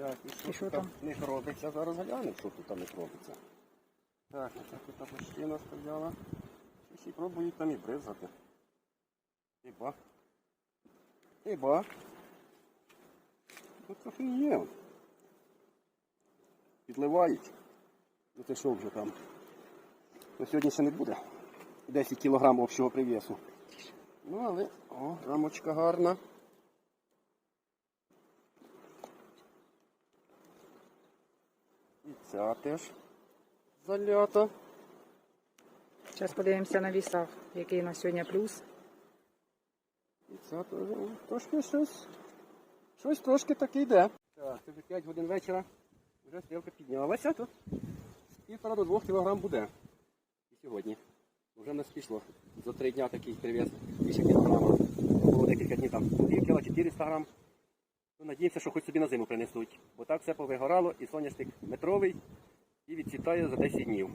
Так, і що, І що там? них робиться? Зараз глянемо, що тут там них робиться. Так, оце тут пощина стояла. Щось і пробують там і бризати. Іба. Іба. Тут трохи є. Підливають. Ну це що вже там? Ну, сьогодні ще не буде. 10 кілограм общого привесу. Ну, але, о, рамочка гарна. Ця теж залята. Зараз подивимося на вісах, який на сьогодні плюс. І о, трошки щось. Щось трошки таке йде. Так, це вже 5 годин вечора. Вже стрілка піднялася тут. З півтора до двох кілограм буде. І сьогодні. Вже нас пішло. За три дня такий привіз більше кілограма. Було декілька днів там пів кіла 400 грам. Ну, надіємося, що хоч собі на зиму принесуть. Бо так все повигорало і соняшник метровий і відцвітає за 10 днів.